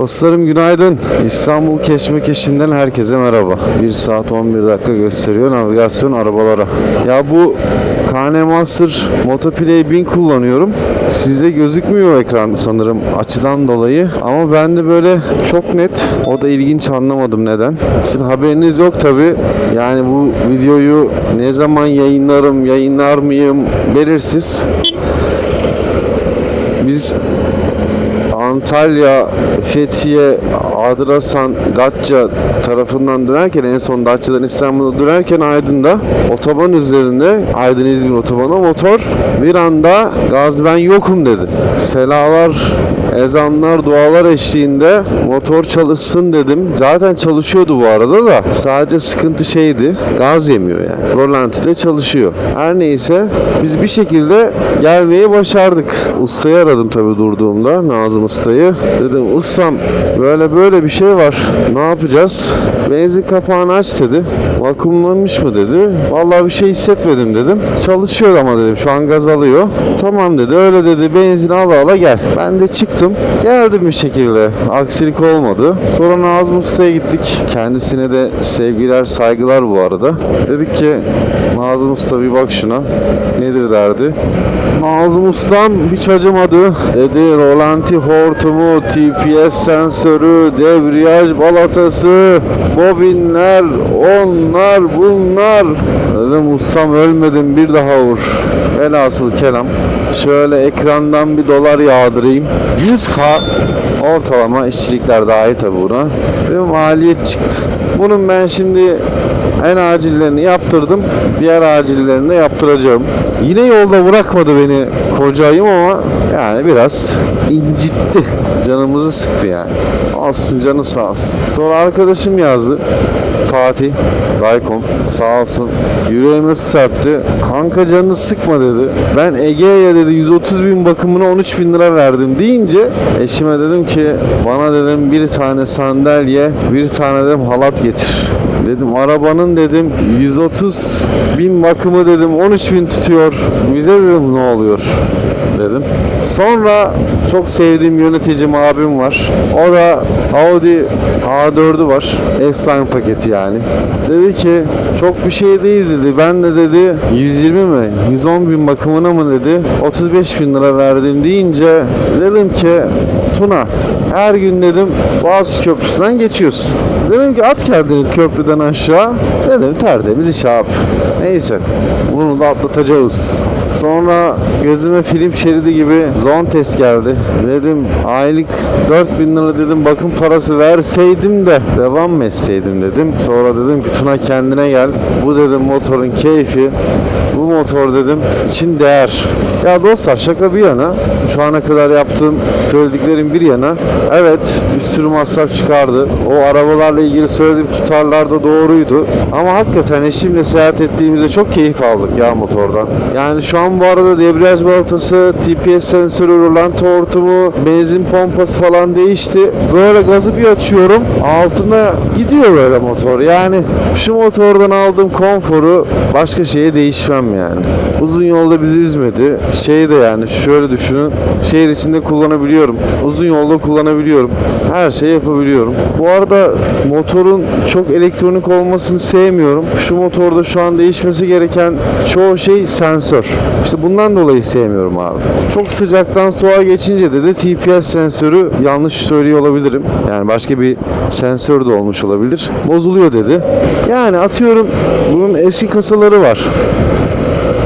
Dostlarım günaydın. İstanbul Keşmekeşi'nden herkese merhaba. 1 saat 11 dakika gösteriyor navigasyon arabalara. Ya bu KN Master Motoplay 1000 kullanıyorum. Size gözükmüyor ekran sanırım açıdan dolayı. Ama ben de böyle çok net. O da ilginç anlamadım neden. Sizin haberiniz yok tabi. Yani bu videoyu ne zaman yayınlarım, yayınlar mıyım belirsiz. Biz Antalya, Fethiye, Adrasan, Datça tarafından dönerken en son Datça'dan İstanbul'a dönerken Aydın'da otoban üzerinde Aydın İzmir otobanı motor bir anda gaz ben yokum dedi. Selalar, ezanlar, dualar eşliğinde motor çalışsın dedim. Zaten çalışıyordu bu arada da sadece sıkıntı şeydi gaz yemiyor yani. Rolanti'de çalışıyor. Her neyse biz bir şekilde gelmeyi başardık. Ustayı aradım tabii durduğumda Nazım Ustayı. Dedim ustam böyle böyle bir şey var. Ne yapacağız? Benzin kapağını aç dedi. Vakumlanmış mı dedi. Vallahi bir şey hissetmedim dedim. Çalışıyor ama dedim şu an gaz alıyor. Tamam dedi öyle dedi benzin ala ala gel. Ben de çıktım. Geldim bir şekilde. Aksilik olmadı. Sonra Nazım Usta'ya gittik. Kendisine de sevgiler saygılar bu arada. Dedik ki Nazım Usta bir bak şuna. Nedir derdi. Nazım Ustam hiç acımadı. Dedi rolanti hortumu, TPS sensörü, debriyaj balatası, bobinler, onlar bunlar. Dedim ustam ölmedim bir daha vur. Velhasıl kelam. Şöyle ekrandan bir dolar yağdırayım. 100k ortalama işçilikler dahil tabi buna. Ve maliyet çıktı. Bunun ben şimdi en acillerini yaptırdım. Diğer acillerini de yaptıracağım. Yine yolda bırakmadı beni kocayım ama yani biraz incitti. Canımızı sıktı yani. Olsun canı sağ olsun. Sonra arkadaşım yazdı. Fatih Daykom sağ olsun yüreğime serpti. Kanka canını sıkma dedi. Ben Ege'ye dedi 130 bin bakımına 13 bin lira verdim deyince eşime dedim ki bana dedim bir tane sandalye bir tane dedim halat getir. Dedim arabanın dedim 130 bin bakımı dedim 13 bin tutuyor. Bize dedim ne oluyor dedim. Sonra çok sevdiğim yöneticim abim var. O da Audi A4'ü var. S-Line paketi yani. Dedi ki çok bir şey değil dedi. Ben de dedi 120 mi 110 bin bakımına mı dedi 35 bin lira verdim deyince dedim ki Tuna her gün dedim Boğaziçi Köprüsü'nden geçiyorsun. Dedim ki at kendini köprüden aşağı. Dedim tertemiz iş abi. Neyse bunu da atlatacağız. Sonra gözüme film şeridi gibi zon test geldi. Dedim aylık 4000 lira dedim bakım parası verseydim de devam mı etseydim dedim. Sonra dedim ki Tuna kendine gel. Bu dedim motorun keyfi. Bu motor dedim için değer. Ya dostlar şaka bir yana şu ana kadar yaptığım söylediklerim bir yana evet bir sürü masraf çıkardı. O arabalarla ilgili söylediğim tutarlar da doğruydu. Ama hakikaten eşimle seyahat ettiğimizde çok keyif aldık ya motordan. Yani şu an bu arada debriyaj balatası, TPS sensörü, rolanti hortumu, benzin pompası falan değişti. Böyle gazı bir açıyorum. Altına gidiyor böyle motor. Yani şu motordan aldığım konforu başka şeye değişmem yani. Uzun yolda bizi üzmedi. Şey de yani şöyle düşünün. Şehir içinde kullanabiliyorum. Uzun yolda kullanabiliyorum. Her şeyi yapabiliyorum. Bu arada motorun çok elektronik olmasını sevmiyorum. Şu motorda şu an değişmesi gereken çoğu şey sensör. İşte bundan dolayı sevmiyorum abi. Çok sıcaktan soğuğa geçince de, de TPS sensörü yanlış söylüyor olabilirim. Yani başka bir sensör de olmuş olabilir. Bozuluyor dedi. Yani atıyorum bunun eski kasaları var.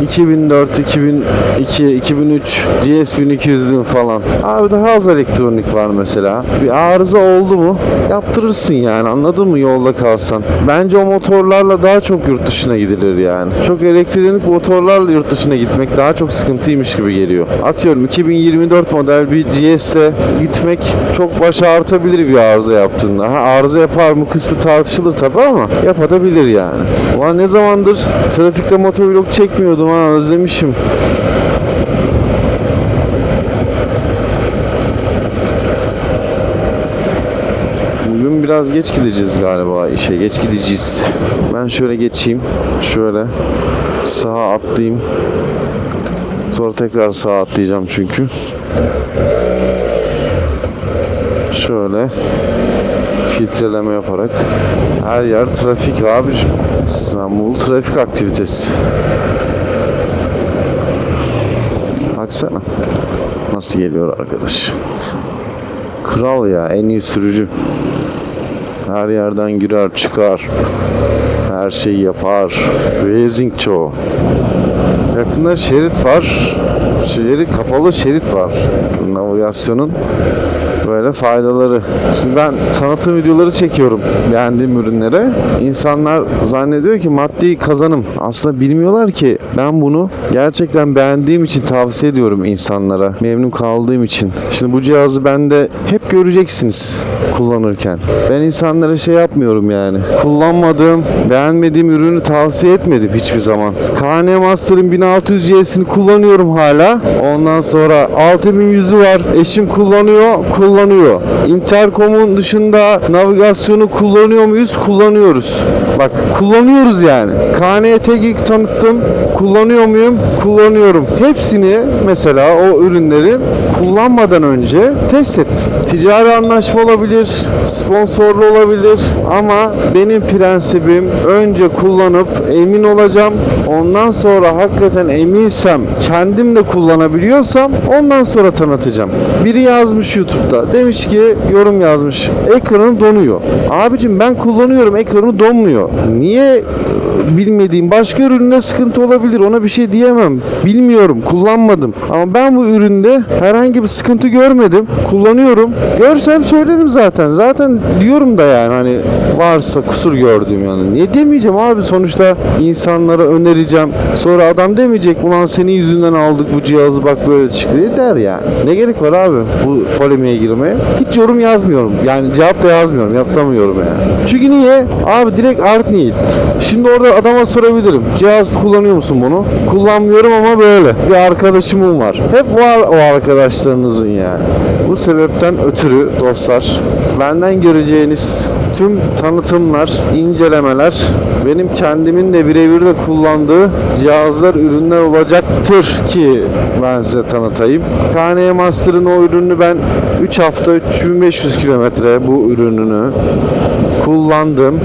2004, 2002, 2003 GS 1200'lün falan. Abi daha az elektronik var mesela. Bir arıza oldu mu yaptırırsın yani anladın mı yolda kalsan. Bence o motorlarla daha çok yurt dışına gidilir yani. Çok elektronik motorlarla yurt dışına gitmek daha çok sıkıntıymış gibi geliyor. Atıyorum 2024 model bir GS'le gitmek çok başa artabilir bir arıza yaptığında. Ha, arıza yapar mı kısmı tartışılır tabi ama yapabilir yani. Ulan ne zamandır trafikte motovlog çekmiyordum ha özlemişim. Bugün biraz geç gideceğiz galiba işe. Geç gideceğiz. Ben şöyle geçeyim. Şöyle sağa atlayayım. Sonra tekrar sağa atlayacağım çünkü. Şöyle filtreleme yaparak her yer trafik abicim. İstanbul trafik aktivitesi. Baksana. Nasıl geliyor arkadaş. Kral ya en iyi sürücü. Her yerden girer çıkar. Her şeyi yapar. Racing çoğu. Yakında şerit var. Şerit kapalı şerit var. Navigasyonun böyle faydaları. Şimdi ben tanıtım videoları çekiyorum beğendiğim ürünlere. İnsanlar zannediyor ki maddi kazanım. Aslında bilmiyorlar ki ben bunu gerçekten beğendiğim için tavsiye ediyorum insanlara. Memnun kaldığım için. Şimdi bu cihazı ben de hep göreceksiniz kullanırken. Ben insanlara şey yapmıyorum yani. Kullanmadığım, beğenmediğim ürünü tavsiye etmedim hiçbir zaman. KN Master'ın 1600C'sini kullanıyorum hala. Ondan sonra 6100'ü var. Eşim kullanıyor, kullanıyor. Intercom'un dışında navigasyonu kullanıyor muyuz? Kullanıyoruz. Bak kullanıyoruz yani. KN Tegik tanıttım. Kullanıyor muyum? Kullanıyorum. Hepsini mesela o ürünlerin kullanmadan önce test ettim. Ticari anlaşma olabilir, sponsorlu olabilir ama benim prensibim önce kullanıp emin olacağım. Ondan sonra hakikaten eminsem, kendim de kullanabiliyorsam ondan sonra tanıtacağım. Biri yazmış YouTube'da. Demiş ki yorum yazmış. Ekranı donuyor. Abicim ben kullanıyorum ekranı donmuyor. Niye bilmediğim başka üründe sıkıntı olabilir. Ona bir şey diyemem. Bilmiyorum. Kullanmadım. Ama ben bu üründe herhangi bir sıkıntı görmedim. Kullanıyorum. Görsem söylerim zaten. Zaten diyorum da yani hani varsa kusur gördüğüm yani. Niye demeyeceğim abi sonuçta insanlara önereceğim. Sonra adam demeyecek ulan senin yüzünden aldık bu cihazı bak böyle çıktı der yani. Ne gerek var abi bu polemiğe girmeye? Hiç yorum yazmıyorum. Yani cevap da yazmıyorum. Yapamıyorum yani. Çünkü niye? Abi direkt art niyet. Şimdi orada adama sorabilirim. Cihaz kullanıyor musun bunu? Kullanmıyorum ama böyle. Bir arkadaşımın var. Hep var o arkadaşlarınızın yani. Bu sebepten ötürü dostlar benden göreceğiniz tüm tanıtımlar, incelemeler benim kendimin de birebir de kullandığı cihazlar, ürünler olacaktır ki ben size tanıtayım. KN Master'ın o ürünü ben 3 hafta 3500 kilometre bu ürününü kullandım.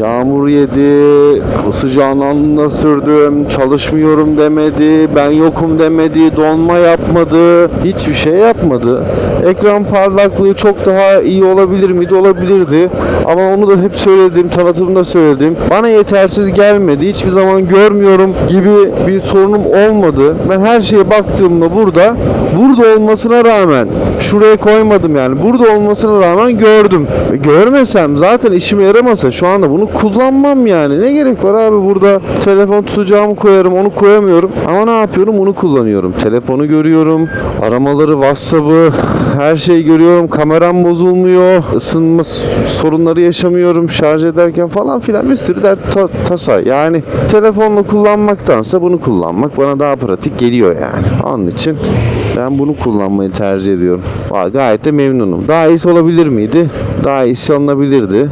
Yağmur yedi, sıcağın alnına sürdüm, çalışmıyorum demedi, ben yokum demedi, donma yapmadı, hiçbir şey yapmadı. Ekran parlaklığı çok daha iyi olabilir miydi? Olabilirdi. Ama onu da hep söyledim, tanıtımda söyledim. Bana yetersiz gelmedi, hiçbir zaman görmüyorum gibi bir sorunum olmadı. Ben her şeye baktığımda burada, burada olmasına rağmen şuraya koymadım yani. Burada olmasına rağmen gördüm. Görmesem zaten işime yaramasa şu anda bunu kullanmam yani. Ne gerek var abi burada telefon tutacağımı koyarım onu koyamıyorum. Ama ne yapıyorum onu kullanıyorum. Telefonu görüyorum. Aramaları WhatsApp'ı her şeyi görüyorum. Kameram bozulmuyor. ısınma s- sorunları yaşamıyorum. Şarj ederken falan filan bir sürü dert ta- tasa. Yani telefonla kullanmaktansa bunu kullanmak bana daha pratik geliyor yani. Onun için ben bunu kullanmayı tercih ediyorum. Gayet de memnunum. Daha iyisi olabilir miydi? Daha iyisi alınabilirdi.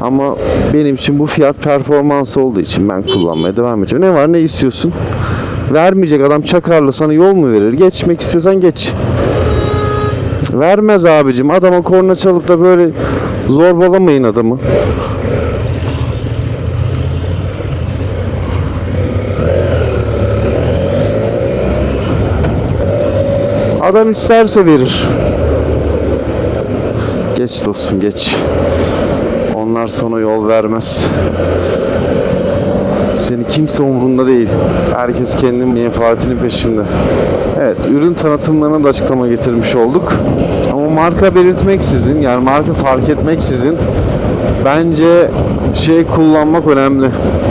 Ama benim için bu fiyat performans olduğu için ben kullanmaya devam edeceğim. Ne var ne istiyorsun? Vermeyecek adam çakarlı sana yol mu verir? Geçmek istiyorsan geç. Vermez abicim. Adama korna çalıp da böyle zorbalamayın adamı. Adam isterse verir. Geç dostum geç. Onlar sana yol vermez. Seni kimse umurunda değil. Herkes kendi menfaatinin peşinde. Evet, ürün tanıtımlarına da açıklama getirmiş olduk. Ama marka belirtmeksizin, yani marka fark etmeksizin bence şey kullanmak önemli.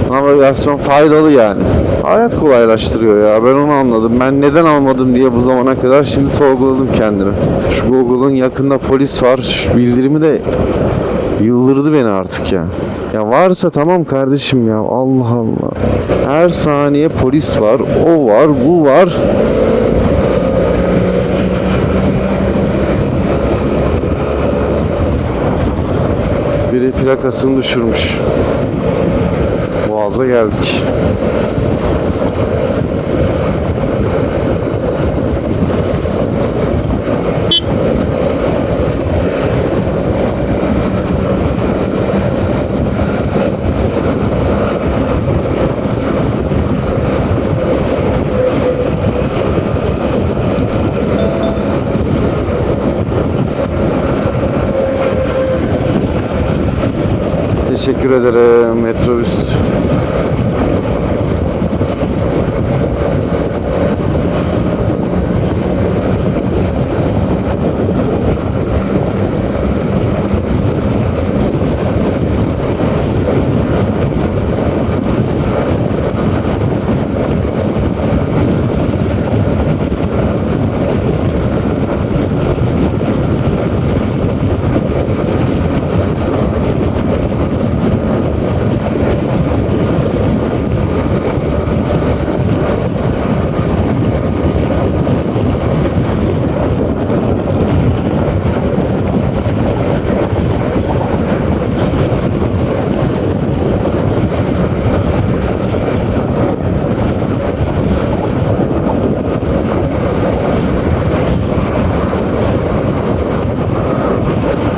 Navigasyon faydalı yani. Hayat kolaylaştırıyor ya. Ben onu anladım. Ben neden almadım diye bu zamana kadar şimdi sorguladım kendimi. Şu Google'ın yakında polis var. Şu bildirimi de yıldırdı beni artık ya. Ya varsa tamam kardeşim ya. Allah Allah. Her saniye polis var. O var, bu var. Biri plakasını düşürmüş. Boğaz'a geldik. Teşekkür ederim metrobüs.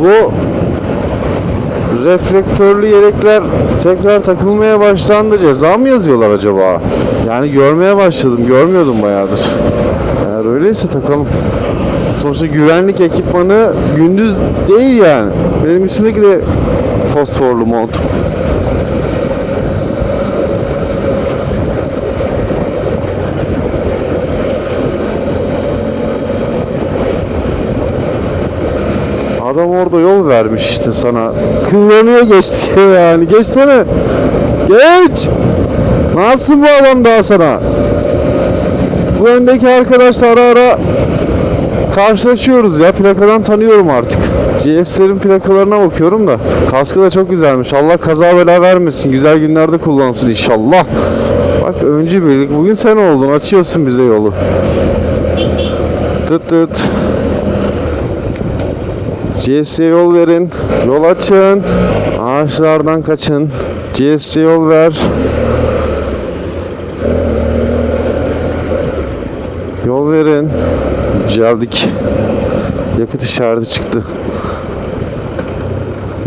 Bu reflektörlü yelekler tekrar takılmaya başlandı. Ceza mı yazıyorlar acaba? Yani görmeye başladım. Görmüyordum bayağıdır. Eğer öyleyse takalım. Sonuçta güvenlik ekipmanı gündüz değil yani. Benim üstümdeki de fosforlu montum. Adam orada yol vermiş işte sana. Kıvranıyor geç diyor yani. Geçsene. Geç. Ne yapsın bu adam daha sana? Bu öndeki arkadaşla ara ara karşılaşıyoruz ya. Plakadan tanıyorum artık. GS'lerin plakalarına bakıyorum da. Kaskı da çok güzelmiş. Allah kaza bela vermesin. Güzel günlerde kullansın inşallah. Bak öncü birlik. Bugün sen oldun. Açıyorsun bize yolu. Tıt tıt. CS'ye yol verin. Yol açın. Ağaçlardan kaçın. CS'ye yol ver. Yol verin. Geldik. Yakıt işareti çıktı.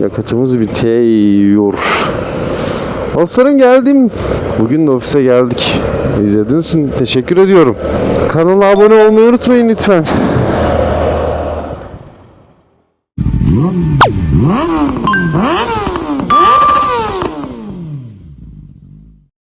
Yakıtımız bitiyor. Dostlarım geldim. Bugün de ofise geldik. İzlediğiniz için teşekkür ediyorum. Kanala abone olmayı unutmayın lütfen.